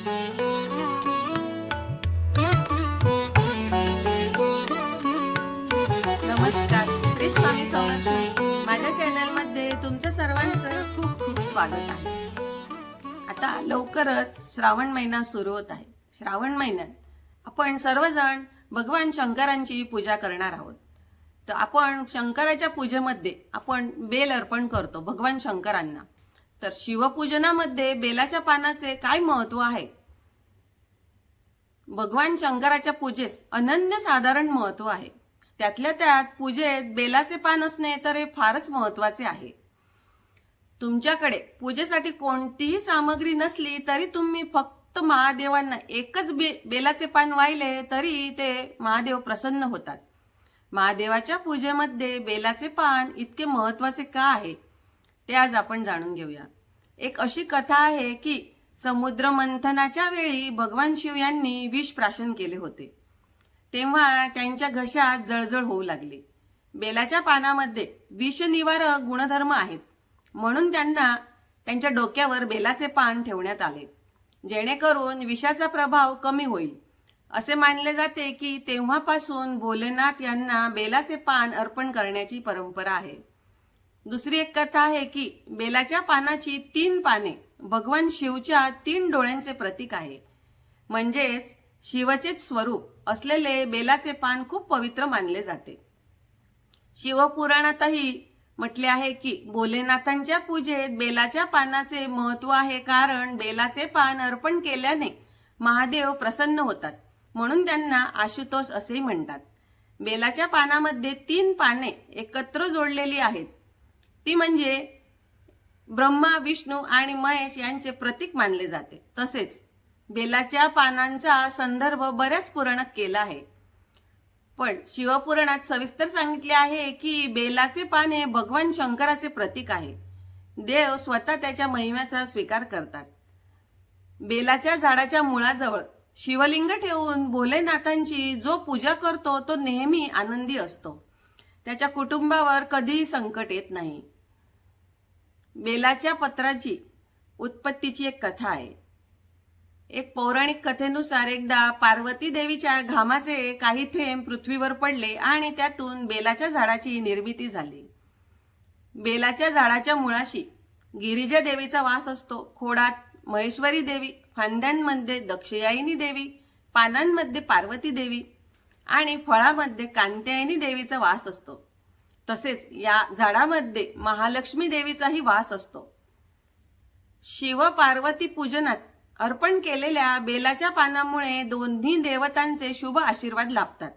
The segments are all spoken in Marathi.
नमस्कार श्री स्वामी समर्थ. माझ्या चॅनलमध्ये तुमचं सर्वांचं खूप खूप स्वागत आहे. आता लवकरच श्रावण महिना सुरू होत आहे. श्रावण महिन्यात आपण सर्वजण भगवान शंकरांची पूजा करणार आहोत. तर आपण शंकराच्या पूजेमध्ये आपण बेल अर्पण करतो भगवान शंकरांना. तर शिवपूजनामध्ये बेलाच्या पानाचे काय महत्त्व आहे? भगवान शंकराच्या पूजेस अनन्य साधारण महत्त्व आहे. त्यातल्या त्यात पूजेत बेलाचे पान असणे तर हे फारच महत्त्वाचे आहे. तुमच्याकडे पूजेसाठी कोणतीही सामग्री नसली तरी तुम्ही फक्त महादेवांना एकच बे बेलाचे पान वाहिले तरी ते महादेव प्रसन्न होतात. महादेवाच्या पूजेमध्ये बेलाचे पान इतके महत्त्वाचे का आहे? ते आज आपण जाणून घेऊया. एक अशी कथा आहे की समुद्र मंथनाच्या वेळी भगवान शिव यांनी विष प्राशन केले होते. तेव्हा त्यांच्या घशात जळजळ होऊ लागली. बेलाच्या पानामध्ये विषनिवारक गुणधर्म आहेत. म्हणून त्यांना त्यांच्या डोक्यावर बेलाचे पान ठेवण्यात आले. जेणेकरून विषाचा प्रभाव कमी होईल. असे मानले जाते की तेव्हापासून भोलेनाथ यांना बेलाचे पान अर्पण करण्याची परंपरा आहे. दुसरी एक कथा आहे की बेलाच्या पानाची तीन पाने भगवान शिवच्या तीन डोळ्यांचे प्रतीक आहे. म्हणजेच शिवचेच स्वरूप असलेले बेलाचे पान खूप पवित्र मानले जाते. शिवपुराणातही म्हटले आहे की भोलेनाथांच्या पूजेत बेलाच्या पानाचे महत्त्व आहे कारण बेलाचे पान अर्पण केल्याने महादेव प्रसन्न होतात म्हणून त्यांना आशुतोष असेही म्हणतात. बेलाच्या पानामध्ये तीन पाने एकत्र जोडलेली आहेत. ती म्हणजे ब्रह्मा विष्णू आणि महेश यांचे प्रतीक मानले जाते. तसेच बेलाच्या पानांचा संदर्भ बऱ्याच पुराणात केला आहे. पण शिवपुराणात सविस्तर सांगितले आहे की बेलाचे पान हे भगवान शंकराचे प्रतीक आहे. देव स्वतः त्याच्या महिम्याचा स्वीकार करतात. बेलाच्या झाडाच्या मुळाजवळ शिवलिंग ठेवून भोलेनाथांची जो पूजा करतो तो नेहमी आनंदी असतो. त्याच्या कुटुंबावर कधीही संकट येत नाही. बेलाच्या पत्राची उत्पत्तीची एक कथा आहे. एक पौराणिक कथेनुसार एकदा पार्वती देवीच्या घामाचे काही थेंब पृथ्वीवर पडले आणि त्यातून बेलाच्या झाडाची निर्मिती झाली. बेलाच्या झाडाच्या मुळाशी गिरिजा देवीचा वास असतो. खोडात महेश्वरी देवी फांद्यांमध्ये दक्षयायिनी देवी पानांमध्ये पार्वती देवी आणि फळामध्ये कांत्यायनी देवीचा वास असतो. तसेच या झाडामध्ये महालक्ष्मी देवीचाही वास असतो. शिव पार्वती पूजनात अर्पण केलेल्या बेलाच्या पानामुळे दोन्ही देवतांचे शुभ आशीर्वाद लाभतात.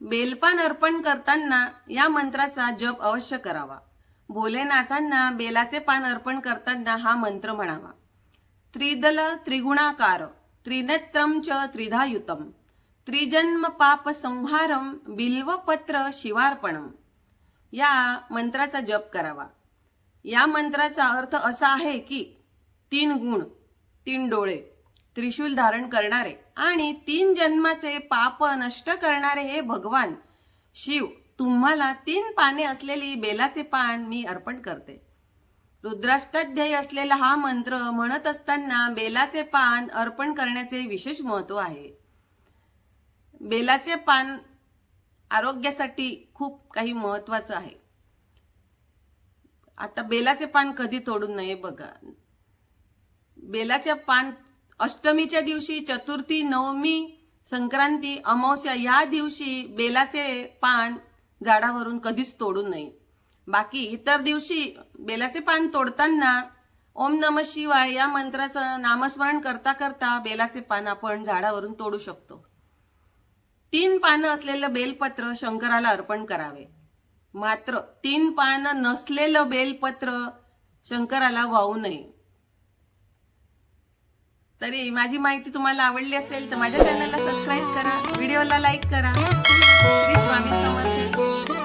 बेलपान अर्पण करताना या मंत्राचा जप अवश्य करावा. भोलेनाथांना बेलाचे पान अर्पण करताना हा मंत्र म्हणावा. त्रिदल त्रिगुणाकार त्रिनेत्रम च त्रिधायुतम. त्रिजन्म पाप संहारम बिल्वपत्र शिवार्पणम. या मंत्राचा जप करावा. या मंत्राचा अर्थ असा आहे की तीन गुण तीन डोळे त्रिशूल धारण करणारे आणि तीन जन्माचे पाप नष्ट करणारे हे भगवान. शिव तुम्हाला तीन पाने असलेली बेलाचे पान मी अर्पण करते. रुद्राष्टाध्यायी असलेला हा मंत्र म्हणत असताना बेलाचे पान अर्पण करण्याचे विशेष महत्त्व आहे. बेलाचे पान आरोग्यासाठी खूप काही महत्वाचं आहे. आता बेलाचे पान कधी तोडू नये बघा. बेलाच्या पान अष्टमीच्या दिवशी चतुर्थी नवमी संक्रांती अमावस्या या दिवशी बेलाचे पान झाडावरून कधीच तोडू नये. बाकी इतर दिवशी बेलाचे पान तोडताना ओम नम शिवाय या मंत्राचं नामस्मरण करता करता बेलाचे पान आपण झाडावरून तोडू शकतो. तीन पानं असलेलं बेलपत्र शंकराला अर्पण करावे. मात्र तीन पानं नसलेलं बेलपत्र शंकराला वाहू नये. तरी माझी माहिती तुम्हाला आवडली असेल तर माझ्या चॅनलला सबस्क्राईब करा व्हिडिओला लाईक करा. श्री स्वामी समर्थ.